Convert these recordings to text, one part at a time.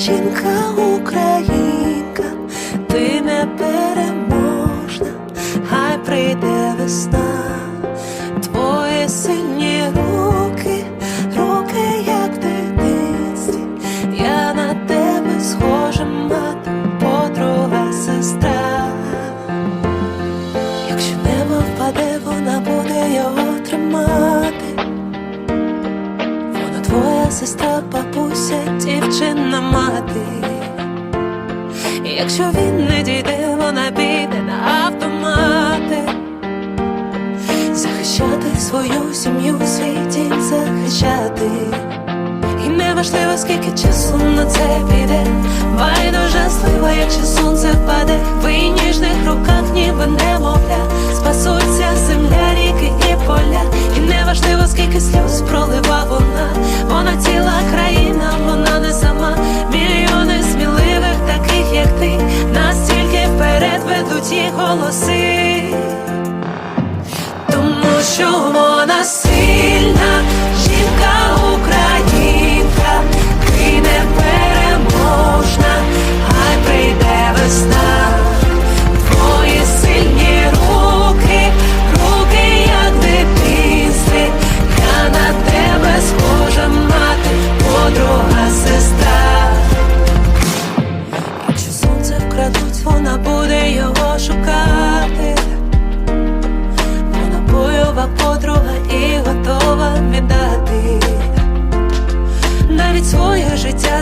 Жінка українка, ти не переможна, хай прийде весна. сестра, бабуся, дівчина, мати. Якщо він не дійде, вона піде на автомати, захищати свою сім'ю, світі захищати. І неважливо, скільки часу на це піде, байдуже слива, якщо сонце. Вперед голоси.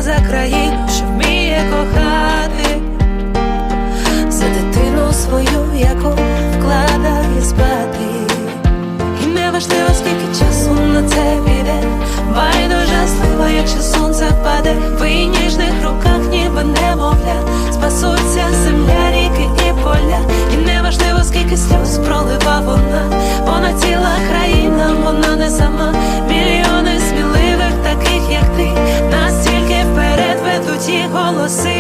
За країну, що вміє кохати, за дитину свою, яку вкладає спати. І не важливо, скільки часу на це піде, байдуже слива, якщо сонце впаде, в її ніжних руках, ніби немовля, спасуться їх голоси.